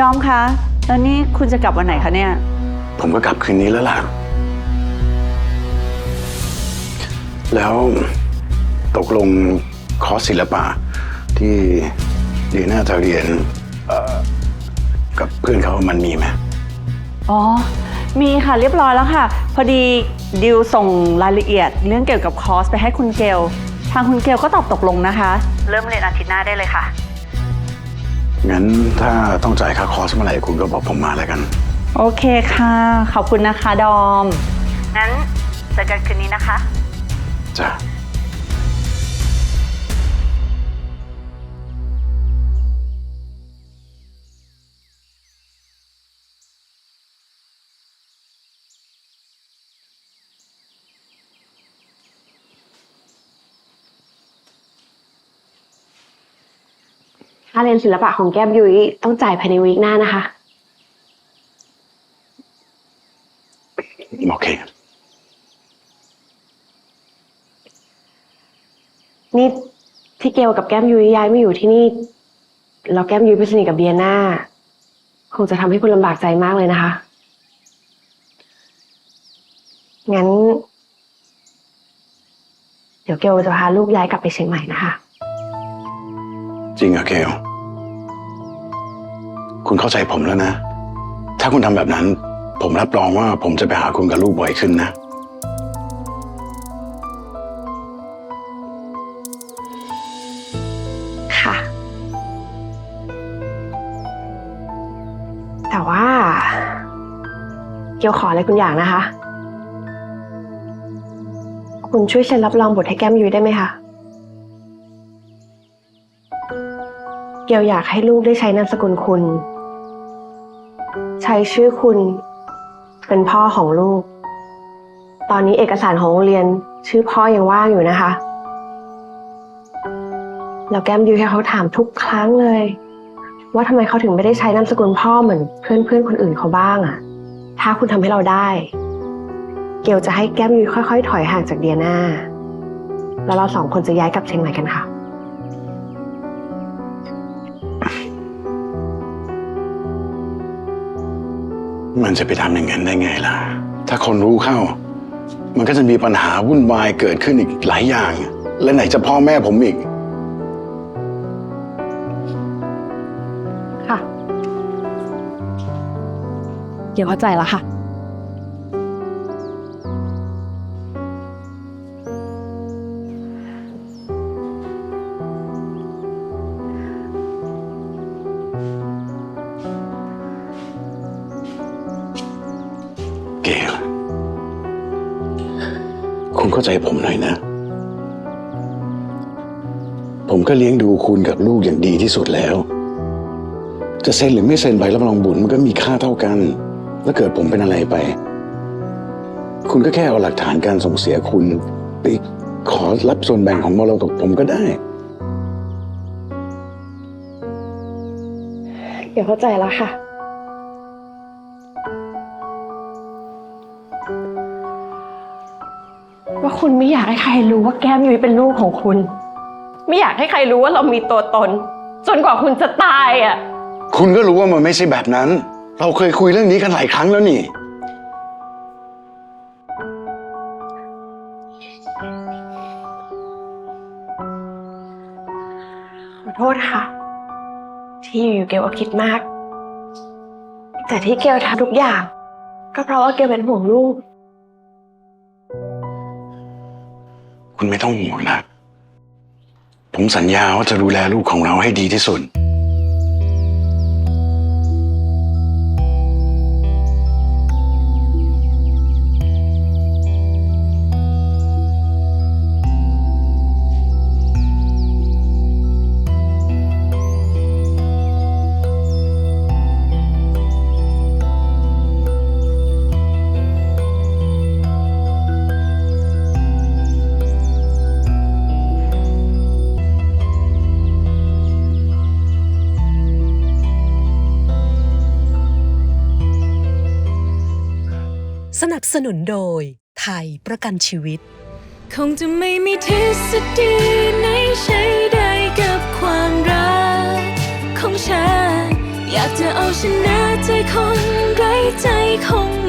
จอมคะแล้วนี่คุณจะกลับวันไหนคะเนี่ย ผมก็กลับคืนนี้แล้วล่ะ แล้วตกลงคอร์สศิลปะที่เดียน่าจะเรียนเอ่อกับเพื่อนเขามันมีไหมอ๋อ มีค่ะเรียบร้อยแล้วค่ะ พอดีดิวส่งรายละเอียด เรื่องเกี่ยวกับคอร์สไปให้คุณเกลทางคุณเกลก็ตอบตกลงนะคะ เริ่มเรียนอาทิตย์หน้าได้เลยค่ะ งั้นถ้าต้องจ่ายค่าคอร์สเมื่อไหร่คุณก็บอกผมมาแล้วกัน โอเคค่ะ ขอบคุณนะคะ ดอม งั้นเจอกันคืนนี้นะคะ จ้ะ ค่าเรียนศิลปะของแก้มยุ้ยต้องจ่ายภายในวีคหน้านะคะ โอเค นี่ที่เกลกับแก้มยุ้ยย้ายมาอยู่ที่นี่แล้วแก้มยุ้ยไปสนิทกับเดียนาคงจะทำให้คุณลำบากใจมากเลยนะคะ งั้น เดี๋ยวเกลจะพาลูกย้ายกลับไปเชียงใหม่นะคะ จริงเหรอะเกล คุณเข้าใจผมแล้วนะ ถ้าคุณทำแบบนั้น ผมรับรองว่าผมจะไปหาคุณกับลูกบ่อยขึ้นนะ ค่ะ แต่ว่าเกียวขออะไรคุณอย่างนะคะ คุณช่วยเซ็นรับรองบทให้แก้มยุ้ยได้ไหมคะ เกียวอยากให้ลูกได้ใช้นามสกุลคุณ ใช้ชื่อคุณ เป็นพ่อของลูก ตอนนี้เอกสารของโรงเรียนชื่อพ่อยังว่างอยู่นะคะ แล้วแก้มยุ้ยให้เขาถามทุกครั้งเลย ว่าทำไมเขาถึงไม่ได้ใช้นามสกุลพ่อเหมือนเพื่อนเพื่อนคนอื่นเขาบ้างอะถ้าคุณทำให้เราได้ เกลจะให้แก้มยุ้ยค่อยๆ ถอยห่างจากเดียนาแล้วเราสองคนจะย้ายกลับเชียงใหม่กันค่ะ มันจะไปทำอย่างนั้นได้ไงล่ะ ถ้าคนรู้เข้า มันก็จะมีปัญหาวุ่นวายเกิดขึ้นอีกหลายอย่าง และไหนจะพ่อแม่ผมอีก ค่ะ เกี่ยวเข้าใจแล้วค่ะ คุณเข้าใจผมหน่อยนะ ผมก็เลี้ยงดูคุณกับลูกอย่างดีที่สุดแล้ว จะเซ็นหรือไม่เซ็นใบรับรองบุตรมันก็มีค่าเท่ากัน แล้วเกิดผมเป็นอะไรไป คุณก็แค่เอาหลักฐานการส่งเสียคุณไปขอรับส่วนแบ่งของมรดกผมก็ได้เกี่ยวเข้าใจแล้วค่ะ ว่าคุณไม่อยากให้ใครรู้ว่าแก้มยุ้ยเป็นลูกของคุณ ไม่อยากให้ใครรู้ว่าเรามีตัวตน จนกว่าคุณจะตายอะ คุณก็รู้ว่ามันไม่ใช่แบบนั้น เราเคยคุยเรื่องนี้กันหลายครั้งแล้วนี่ ขอโทษค่ะ ที่อยู่ๆเกลก็คิดมาก แต่ที่เกลทำทุกอย่าง ก็เพราะว่าเกลเป็นห่วงลูก คุณไม่ต้องห่วงนะ ผมสัญญาว่าจะดูแลลูกของเราให้ดีที่สุด สนับสนุนโดย ไทยประกันชีวิต คงจะไม่มีทฤษฎีไหนใช้ได้กับความรักของฉัน อยากจะเอาชนะใจคนไร้ใจคง